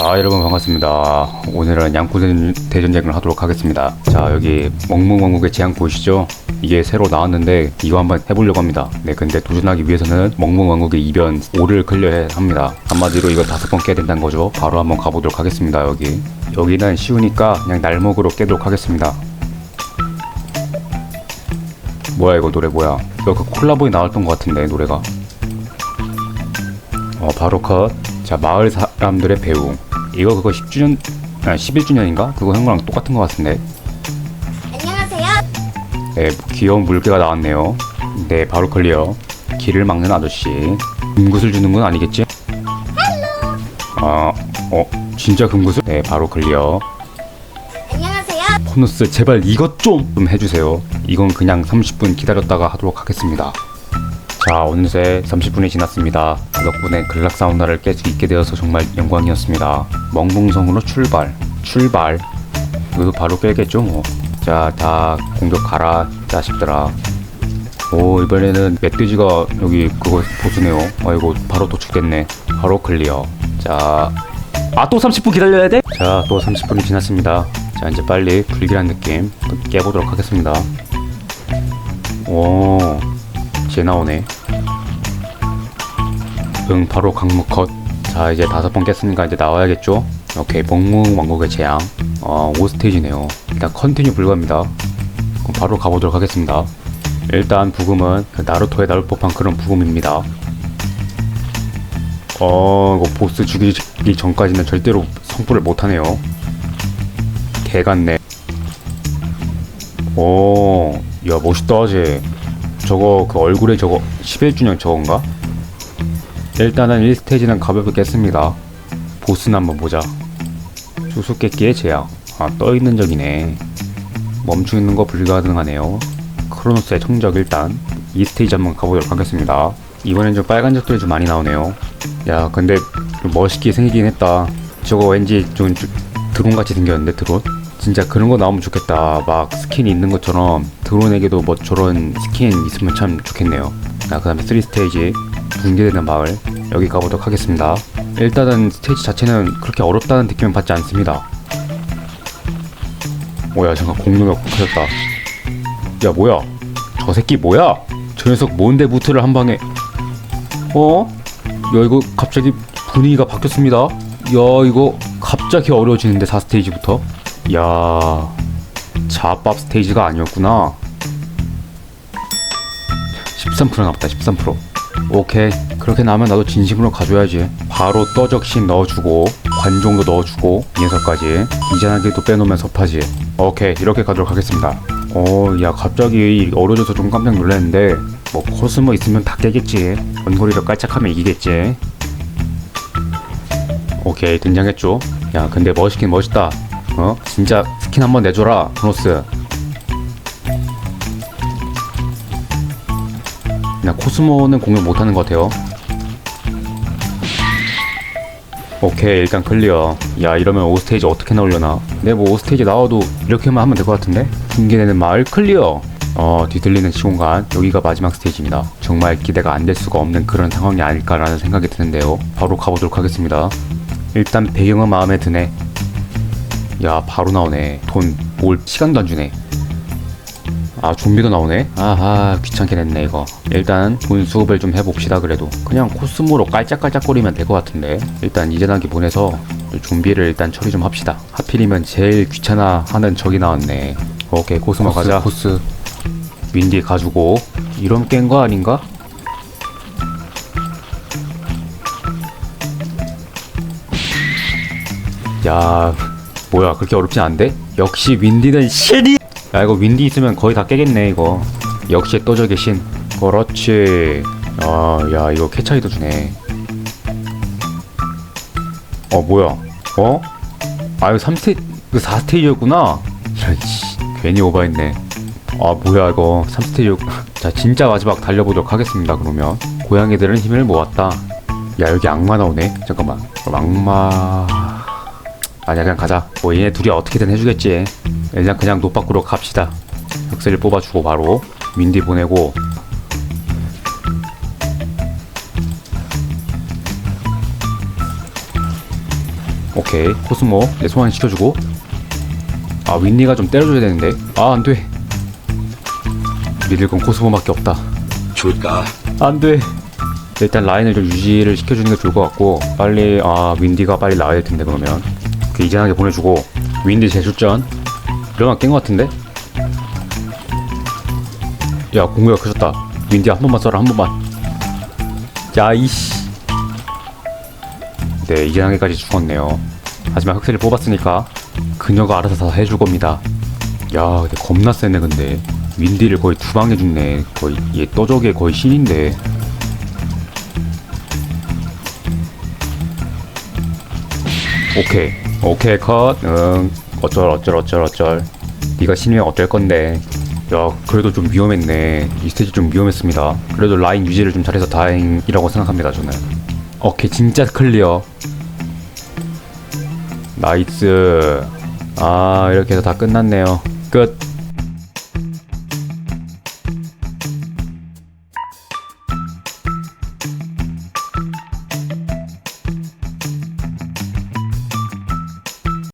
아 여러분 반갑습니다. 오늘은 양쿠 대전쟁을 하도록 하겠습니다. 자 여기 멍멍왕국의 재앙 보이시죠? 이게 새로 나왔는데 이거 한번 해보려고 합니다. 네 근데 도전하기 위해서는 멍멍왕국의 이변 5를 클리어해야 합니다. 한마디로 이거 다섯 번 깨야 된다는 거죠. 바로 한번 가보도록 하겠습니다. 여기 여기는 쉬우니까 그냥 날먹으로 깨도록 하겠습니다. 뭐야 이거 노래 뭐야? 이거 그 콜라보에 나왔던 것 같은데 노래가. 어 바로 컷. 자 마을 사람들의 배웅. 이거 그거 10주년 아 11주년인가? 그거 한 거랑 똑같은 것 같은데. 안녕하세요. 네 귀여운 물개가 나왔네요. 네 바로 클리어. 길을 막는 아저씨. 금굿을 주는 건 아니겠지? 아, 어, 진짜 금굿을? 네, 바로 클리어. 안녕하세요. 코너스 제발 이것 좀, 좀 해주세요. 이건 그냥 30분 기다렸다가 하도록 하겠습니다. 자, 어느새 30분이 지났습니다. 덕분에 글락 사우나를 깰수 있게 되어서 정말 영광이었습니다. 멍멍성으로 출발. 출발. 이것도 바로 깨겠죠, 뭐. 자, 다 공격 가라, 자식들아. 오, 이번에는 멧돼지가 여기 그거 보수네요. 아이고, 바로 또 죽겠네. 바로 클리어. 자, 아, 또 30분 기다려야 돼? 자, 또 30분이 지났습니다. 자, 이제 빨리 불길한 느낌 또 깨보도록 하겠습니다. 오, 쟤 나오네. 응, 바로 강무 컷. 자, 이제 다섯 번 깼으니까 이제 나와야겠죠? 오케이, 멍멍 왕국의 재앙. 어, 5스테이지네요. 일단 컨티뉴 불가입니다. 그럼 바로 가보도록 하겠습니다. 일단 부금은 그 나루토에 나올 법한 그런 부금입니다. 어, 이거 보스 죽이기 전까지는 절대로 성불을 못하네요. 개 같네. 오, 야 멋있다 쟤. 저거 그 얼굴에 저거 11주년 저건가? 일단은 1스테이지는 가볍게 깼습니다. 보스는 한번 보자. 수수께끼의 제약. 아, 떠있는 적이네. 멈추 있는 거 불가능하네요. 크로노스의 청적 일단 2스테이지 한번 가보도록 하겠습니다. 이번엔 좀 빨간 적들이 좀 많이 나오네요. 야, 근데 좀 멋있게 생기긴 했다. 저거 왠지 좀, 좀 드론같이 생겼는데 드론? 진짜 그런 거 나오면 좋겠다. 막 스킨이 있는 것처럼 드론에게도 뭐 저런 스킨 있으면 참 좋겠네요. 자, 그 다음에 3스테이지 붕괴되는 마을 여기 가보도록 하겠습니다. 일단은 스테이지 자체는 그렇게 어렵다는 느낌은 받지 않습니다. 뭐야 잠깐 공룡이 커졌다. 야 뭐야 저 새끼 뭐야 저 녀석 뭔데 무트를 한 방에 어? 야 이거 갑자기 분위기가 바뀌었습니다. 야 이거 갑자기 어려워지는데 4스테이지부터 야 자밥 스테이지가 아니었구나 13% 남았다 13% 오케이. 그렇게 나면 나도 진심으로 가져야지. 바로 떠적신 넣어주고 관종도 넣어주고 이 녀석까지. 이전하기도 빼놓으면 섭하지. 오케이. 이렇게 가도록 하겠습니다. 어야 갑자기 어려져서 좀 깜짝 놀랐는데 뭐 코스모 있으면 다 깨겠지. 원거리로 깔짝하면 이기겠지. 오케이. 등장했죠? 야 근데 멋있긴 멋있다. 어? 진짜 스킨 한번 내줘라 크로스 그냥 코스모는 공격 못하는 것 같아요. 오케이 일단 클리어. 야 이러면 5스테이지 어떻게 나오려나? 근데 뭐 5스테이지 나와도 이렇게만 하면 될 것 같은데? 붕괴되는 마을 클리어! 어 뒤틀리는 시공간. 여기가 마지막 스테이지입니다. 정말 기대가 안 될 수가 없는 그런 상황이 아닐까라는 생각이 드는데요. 바로 가보도록 하겠습니다. 일단 배경은 마음에 드네. 야 바로 나오네. 돈 올 시간도 안 주네 아 좀비도 나오네? 아하 귀찮게 됐네 이거. 일단 돈 수급을 좀 해봅시다 그래도. 그냥 코스모로 깔짝깔짝거리면 될 것 같은데. 일단 이전하기 보내서 좀비를 일단 처리 좀 합시다. 하필이면 제일 귀찮아 하는 적이 나왔네. 오케이 코스모 가자. 코스. 윈디 가지고. 이런 깬 거 아닌가? 야 뭐야 그렇게 어렵진 않은데? 역시 윈디는 신이 야 이거 윈디 있으면 거의 다 깨겠네 이거. 역시 또저의 신. 그렇지. 아야 이거 캐차이도 주네. 어 뭐야? 어? 아 이거 3스테 그 4스테이지였구나? 야이씨 괜히 오버했네. 아 뭐야 이거. 3스테이지. 자 진짜 마지막 달려보도록 하겠습니다 그러면. 고양이들은 힘을 모았다. 야 여기 악마 나오네. 잠깐만. 그럼 악마 아니야 그냥 가자. 뭐 얘네 둘이 어떻게든 해주겠지. 일단 그냥 노 밖으로 갑시다. 흑셀을 뽑아주고 바로 윈디 보내고. 오케이 코스모 내 소환 시켜주고. 아 윈니가 좀 때려줘야 되는데. 아 안돼. 믿을 건 코스모밖에 없다. 줄까? 안돼. 일단 라인을 좀 유지를 시켜주는 게 좋을 것 같고 빨리 아 윈디가 빨리 나와야 될 텐데 그러면 그 이전하게 보내주고 윈디 재출전 이러면 깬것 같은데? 야 공구가 커졌다. 윈디 한 번만 써라 한 번만. 야 이씨. 네 이전하게까지 죽었네요. 하지만 흑세를 뽑았으니까 그녀가 알아서 다 해줄 겁니다. 야 근데 겁나 세네 근데. 윈디를 거의 두 방에 죽네. 거의 얘 떠적의 거의 신인데 오케이. 오케이 컷응. 어쩔 어쩔 어쩔 어쩔. 네가 신이면 어떨 건데? 야 그래도 좀 위험했네. 이 스테이지 좀 위험했습니다. 그래도 라인 유지를 좀 잘해서 다행이라고 생각합니다 저는. 오케이 진짜 클리어. 나이스. 아 이렇게 해서 다 끝났네요. 끝